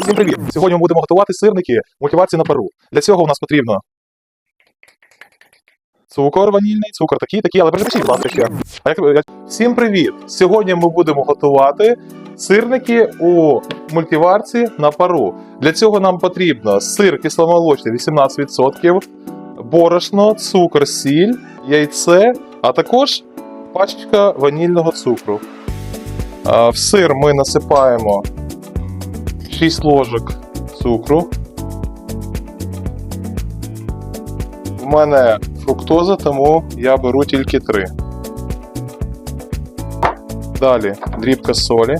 Всім привіт! Сьогодні ми будемо готувати сирники мультиварці на пару. Для цього у нас потрібно цукор ванільний, цукор такий, такий, але перепишіть, будь ласка, ще. А як. Всім привіт! Сьогодні ми будемо готувати сирники у мультиварці на пару. Для цього нам потрібно сир кисломолочний 18%, борошно, цукор, сіль, яйце, а також пачка ванільного цукру. В сир ми насипаємо 6 ложок цукру. У мене фруктоза, тому я беру тільки 3. Далі дрібка солі.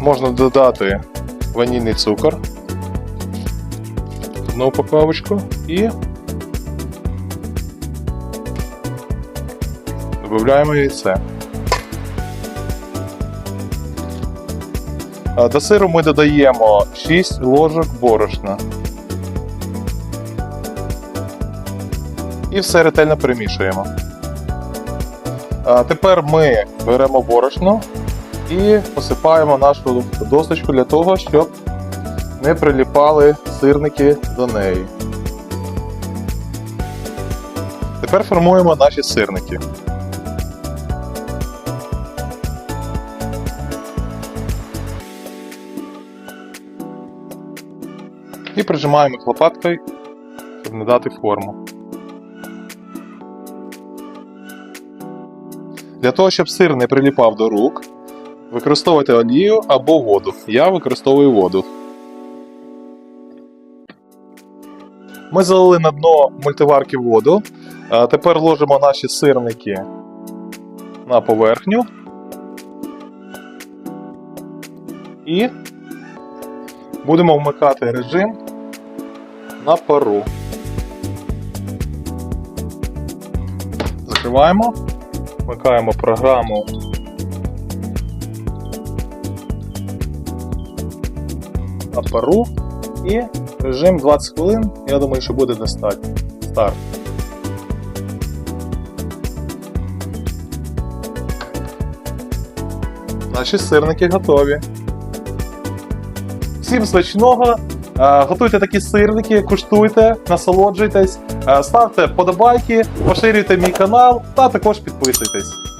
Можна додати ванільний цукор. Одну упаковочку і додаємо яйце. До сиру ми додаємо 6 ложок борошна. І все ретельно перемішуємо. Тепер ми беремо борошно і посипаємо нашу досочку для того, щоб не приліпали сирники до неї. Тепер формуємо наші сирники. І прижимаємо їх лопаткою, щоб не дати форму. Для того, щоб сир не приліпав до рук, використовуйте олію або воду. Я використовую воду. Ми залили на дно мультиварки воду. Тепер ложимо наші сирники на поверхню. І будемо вмикати режим на пару. Закриваємо, вмикаємо програму. На пару і режим 20 хвилин. Я думаю, що буде достатньо. Старт. Наші сирники готові. Всім смачного! Е, Готуйте такі сирники, куштуйте, насолоджуйтесь, Е, ставте подобайки, поширюйте мій канал та також підписуйтесь.